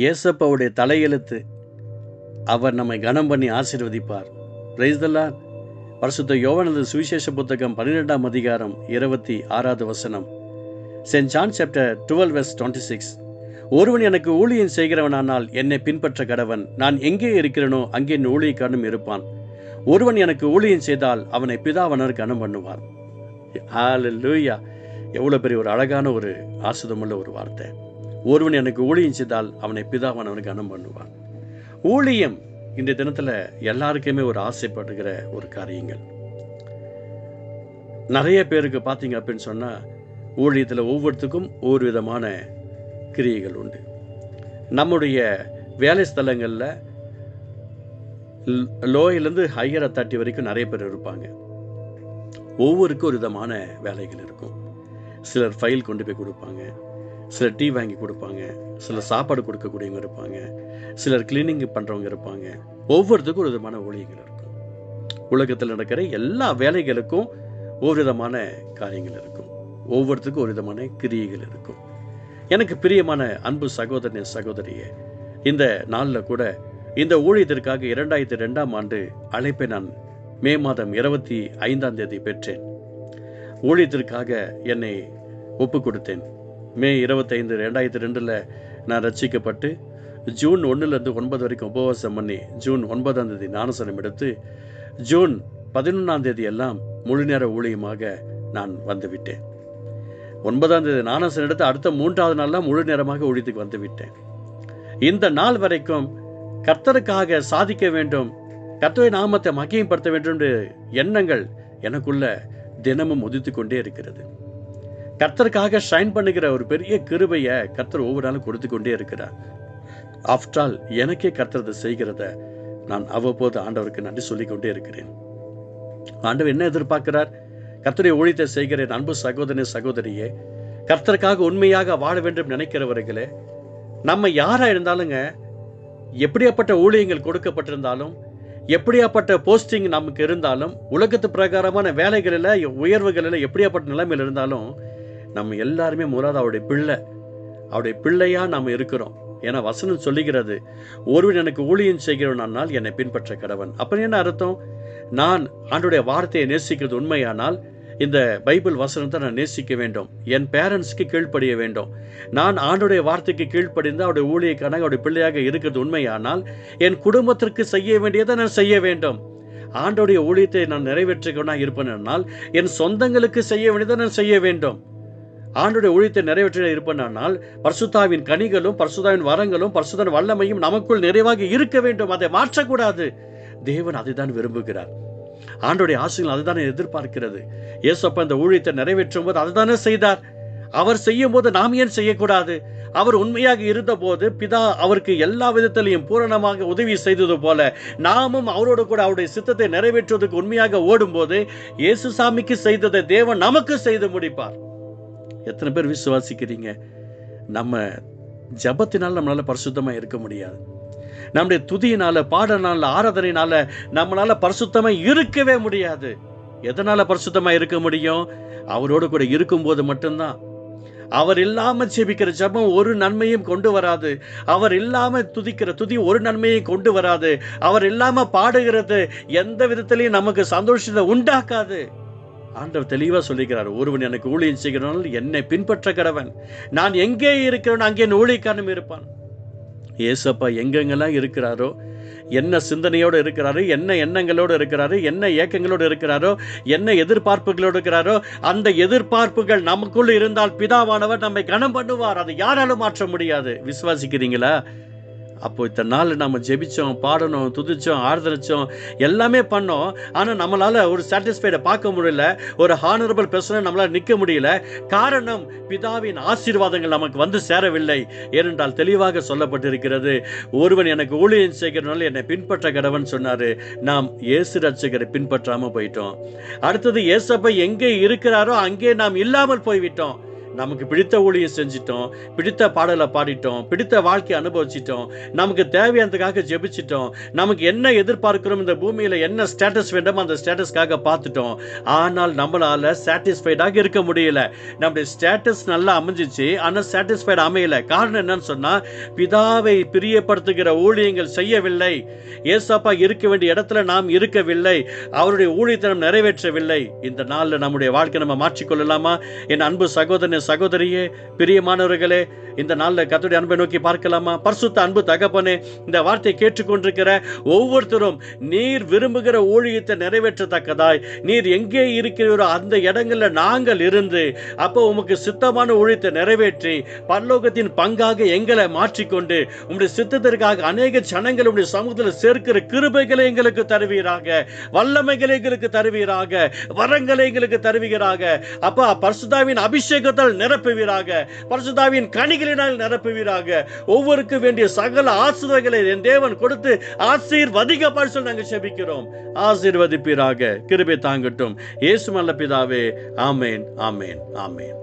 இயேசப்பாவுடைய தலையெழுத்து அவர் நம்மை கனம் பண்ணி ஆசீர்வதிப்பார். பிரைஸ் தல்லார் பரிசுத்த சுவிசேஷ புத்தகம் பன்னிரெண்டாம் அதிகாரம் இருபத்தி ஆறாவது வசனம். Saint John chapter twelve verse twenty six ஒருவன் எனக்கு ஊழியம் செய்கிறவனானால் என்னை பின்பற்ற கடவன். நான் எங்கே இருக்கிறேனோ அங்கே என் ஊழியக்காரனும் இருப்பான். ஒருவன் எனக்கு ஊழியம் செய்தால் அவனை பிதாவனர் கனம் பண்ணுவார். ஹalleluya எவ்வளோ பெரிய ஒரு அழகான ஒரு ஆசுதமுள்ள ஒரு வார்த்தை. ஒருவன் எனக்கு ஊழியம் செய்தால் அவனை பிதாவனவனுக்கு கனம் பண்ணுவான். ஊழியம் இந்த தினத்தில் எல்லாருக்குமே ஒரு ஆசைப்படுகிற ஒரு காரியங்கள். நிறைய பேருக்கு பார்த்தீங்க அப்படின்னு சொன்னால் ஊழியத்தில் ஒவ்வொருத்துக்கும் ஒவ்வொரு விதமான கிரியைகள் உண்டு. நம்முடைய வேலை ஸ்தலங்களில் லோயிலேருந்து ஹையரை தட்டி வரைக்கும் நிறைய பேர் இருப்பாங்க. ஒவ்வொருக்கும் ஒரு விதமான வேலைகள் இருக்கும். சிலர் ஃபைல் கொண்டு போய் கொடுப்பாங்க. சிலர் டீ வாங்கி கொடுப்பாங்க சிலர் சாப்பாடு கொடுக்கக்கூடியவங்க இருப்பாங்க சிலர் கிளீனிங் பண்ணுறவங்க இருப்பாங்க. ஒவ்வொருத்துக்கும் ஒரு விதமான ஊழியர்கள் இருக்கும். உலகத்தில் நடக்கிற எல்லா வேலைகளுக்கும் ஒரு விதமான காரியங்கள் இருக்கும். ஒவ்வொருத்துக்கும் ஒரு விதமான கிரியைகள் இருக்கும். எனக்கு பிரியமான அன்பு சகோதரனே சகோதரியே இந்த நாளில் கூட இந்த ஊழியத்திற்காக இரண்டாயிரத்தி ரெண்டாம் ஆண்டு அழைப்பை நான் மே மாதம் இருபத்தி ஐந்தாம் தேதி பெற்றேன். ஊழியத்திற்காக என்னை ஒப்பு கொடுத்தேன் மே இருபத்தைந்து ரெண்டாயிரத்தி ரெண்டில் நான் ரட்சிக்கப்பட்டு ஜூன் ஒன்றுலேருந்து ஒன்பது வரைக்கும் உபவாசம் பண்ணி ஜூன் ஒன்பதாம் தேதி ஞானசனம் எடுத்து ஜூன் பதினொன்றாம் தேதி எல்லாம் முழு நேர ஊழியமாக நான் வந்துவிட்டேன். ஒன்பதாம் தேதி ஞானசனம் எடுத்து அடுத்த மூன்றாவது நாளில் முழு நேரமாக ஊழியத்துக்கு வந்துவிட்டேன். இந்த நாள் வரைக்கும் கர்த்தருக்காக சாதிக்க வேண்டும் கர்த்தரை நாமத்தை மகிமைப்படுத்த வேண்டும் என்று எண்ணங்கள் எனக்குள்ள தினமும் உதித்து கொண்டே இருக்கிறது. கர்த்தருக்காக ஷைன் பண்ணுகிற ஒரு பெரிய கிருபையை கர்த்தர் ஒவ்வொரு நாளும் கொடுத்து கொண்டே இருக்கிறார். ஆஃப்டர் ஆல் எனக்கே கர்த்தர் அதை செய்கிறத நான் அவ்வப்போது ஆண்டவருக்கு நன்றி சொல்லிக் கொண்டே இருக்கிறேன். ஆண்டவர் என்ன எதிர்பார்க்கிறார்? கர்த்தருடைய ஊழியத்தை செய்கிறேன் அன்பு சகோதரனே சகோதரியே. கர்த்தருக்காக உண்மையாக வாழ வேண்டும் நினைக்கிறவர்களே நம்ம யாரா இருந்தாலுங்க எப்படியாப்பட்ட ஊழியங்கள் கொடுக்கப்பட்டிருந்தாலும் எப்படியாப்பட்ட போஸ்டிங் நமக்கு இருந்தாலும் உலகத்து பிரகாரமான வேலைகளில் உயர்வுகளில் எப்படியாப்பட்ட நிலைமையில் இருந்தாலும் நம்ம எல்லாருமே முறாத அவருடைய பிள்ளை. அவருடைய பிள்ளையா நாம் இருக்கிறோம். ஏன்னா வசனம் சொல்லுகிறது ஒருவன் எனக்கு ஊழியம் செய்கிறவனால் என்னை பின்பற்ற கடவன். அப்ப என்ன அர்த்தம்? நான் ஆண்டுடைய வார்த்தையை நேசிக்கிறது உண்மையானால் இந்த பைபிள் வசனத்தை நான் நேசிக்க வேண்டும். என் பேரண்ட்ஸ்க்கு கீழ்ப்படிய வேண்டும். நான் ஆண்டுடைய வார்த்தைக்கு கீழ்ப்படிந்து அவருடைய ஊழியக்கான அவருடைய பிள்ளையாக இருக்கிறது உண்மையானால் என் குடும்பத்திற்கு செய்ய வேண்டியதை நான் செய்ய வேண்டும். ஆண்டோடைய ஊழியத்தை நான் நிறைவேற்றுக்கணும் இருப்பேனால் என் சொந்தங்களுக்கு செய்ய வேண்டியதை நான் செய்ய வேண்டும். ஆண்டுடைய ஊழியத்தை நிறைவேற்ற இருப்பனானால் பர்சுதாவின் கனிகளும் பர்சுதாவின் வரங்களும் பர்சுதன் வல்லமையும் நமக்குள் நிறைவாக இருக்க வேண்டும். அதை மாற்றக்கூடாது. தேவன் அதைதான் விரும்புகிறார். ஆண்டுடைய ஆசைகள் அதுதானே எதிர்பார்க்கிறது. ஏசப்ப இந்த ஊழியத்தை நிறைவேற்றும் போது அதுதானே செய்தார். அவர் செய்யும் போது நாம் ஏன் செய்யக்கூடாது? அவர் உண்மையாக இருந்தபோது பிதா அவருக்கு எல்லா விதத்திலையும் பூரணமாக உதவி செய்தது போல நாமும் அவரோடு கூட அவருடைய சித்தத்தை நிறைவேற்றுவதற்கு உண்மையாக ஓடும்போது இயேசு சாமிக்கு செய்ததை தேவன் நமக்கு செய்து முடிப்பார். எத்தனை பேர் விசுவாசிக்கிறீங்க? நம்ம ஜபத்தினால் நம்மளால் பரிசுத்தமாக இருக்க முடியாது. நம்முடைய துதியினால பாடனால ஆராதனையினால் நம்மளால பரிசுத்தமாக இருக்கவே முடியாது. எதனால பரிசுத்தமாக இருக்க முடியும்? அவரோடு கூட இருக்கும்போது மட்டும்தான். அவர் இல்லாமல் ஜெபிக்கிற ஜெபம் ஒரு நன்மையும் கொண்டு வராது. அவர் இல்லாமல் துதிக்கிற துதி ஒரு நன்மையும் கொண்டு வராது. அவர் இல்லாமல் பாடுகிறது எந்த விதத்திலையும் நமக்கு சந்தோஷத்தை உண்டாக்காது. ஆண்டவர் தெளிவாக சொல்லிக்கிறார் ஒருவன் எனக்கு ஊழியம் செய்கிறவன் என்னை பின்பற்ற கடவன் நான் எங்கே இருக்கிறேன் அங்கே என் ஊழியக்காரனும் இருப்பான். ஏசப்பா எங்கெங்கெல்லாம் இருக்கிறாரோ என்ன சிந்தனையோடு இருக்கிறாரோ என்ன எண்ணங்களோடு இருக்கிறாரோ என்ன ஏக்கங்களோடு இருக்கிறாரோ என்ன எதிர்பார்ப்புகளோடு இருக்கிறாரோ அந்த எதிர்பார்ப்புகள் நமக்குள் இருந்தால் பிதாவானவர் நம்மை கனம் பண்ணுவார் அதை யாராலும் மாற்ற முடியாது. விசுவாசிக்கிறீங்களா? அப்போ இத்தனை நாள் நம்ம ஜெபிச்சோம் பாடணும் துதிச்சோம் ஆர்தரிச்சோம் எல்லாமே பண்ணோம். ஆனால் நம்மளால் ஒரு சாட்டிஸ்ஃபைடை பார்க்க முடியல. ஒரு ஹானரபிள் பெர்சனை நம்மளால் நிற்க முடியல. காரணம் பிதாவின் ஆசீர்வாதங்கள் நமக்கு வந்து சேரவில்லை. ஏனென்றால் தெளிவாக சொல்லப்பட்டிருக்கிறது ஒருவன் எனக்கு ஊழியம் செய்கிறனால என்னை பின்பற்ற கடவன் சொன்னார். நாம் இயேசு ரட்சகரை பின்பற்றாமல் போயிட்டோம். அடுத்தது இயேசப்பை எங்கே இருக்கிறாரோ அங்கே நாம் இல்லாமல் போய்விட்டோம். நமக்கு பிடித்த ஊழியம் செஞ்சிட்டோம் பிடித்த பாடலை பாடிட்டோம் பிடித்த வாழ்க்கையை அனுபவிச்சிட்டோம் நமக்கு தேவையானதுக்காக ஜெபிச்சிட்டோம் நமக்கு என்ன எதிர்பார்க்கிறோம் இந்த பூமியில் என்ன ஸ்டேட்டஸ் வேண்டுமோ அந்த ஸ்டேட்டஸ்க்காக பார்த்துட்டோம். ஆனால் நம்மளால சாட்டிஸ்ஃபைடாக இருக்க முடியல. நம்முடைய ஸ்டேட்டஸ் நல்லா அமைஞ்சிச்சு ஆனால் சாட்டிஸ்ஃபைடு அமையல. காரணம் என்னன்னு சொன்னா பிதாவை பிரியப்படுத்துகிற ஊழியங்கள் செய்யவில்லை. ஏசப்பா இருக்க வேண்டிய இடத்துல நாம் இருக்கவில்லை. அவருடைய ஊழியத்தை நாம் நிறைவேற்றவில்லை. இந்த நாளில் நம்முடைய வாழ்க்கை நம்ம மாற்றிக்கொள்ளலாமா? என் அன்பு சகோதரன் சகோதரியே பிரியமானவர்களே இந்த நாளில் கத்துடைய அன்பை நோக்கி பார்க்கலாமா? பரிசுத்த அன்பு தகப்பனே இந்த வார்த்தையை கேட்டுக்கொண்டிருக்கிற ஒவ்வொருத்தரும் நீர் விரும்புகிற ஊழியத்தை நிறைவேற்றத்தக்கதாய் நீர் எங்கே இருக்கிறீரோ அந்த இடங்கள்ல நாங்கள் இருந்து அப்போ உமக்கு சித்தமான ஊழியத்தை நிறைவேற்றி பல்லோகத்தின் பங்காக எங்களை மாற்றிக்கொண்டு உங்களுடைய சித்தத்திற்காக அநேக ஜனங்கள் உடைய சமூகத்தில் சேர்க்கிற கிருபைகளை எங்களுக்கு தருவீராக வல்லமைகளை எங்களுக்கு தருவீராக வரங்களை எங்களுக்கு தருவீராக. அப்பா பர்சுதாவின் அபிஷேகத்தால் நிரப்புவீராக. பரிசுதாவின் கனிகளினால் நிரப்புவீராக. ஒவ்வொருக்கு வேண்டிய சகல ஆசிரியர்களை என் தேவன் கொடுத்து ஆசீர்வதிக்க சொல்லி நாங்கள் செபிக்கிறோம். ஆசீர்வதிப்பீராக. கிருபை தாங்கட்டும். இயேசு நல்ல பிதாவே. ஆமேன் ஆமேன் ஆமேன்.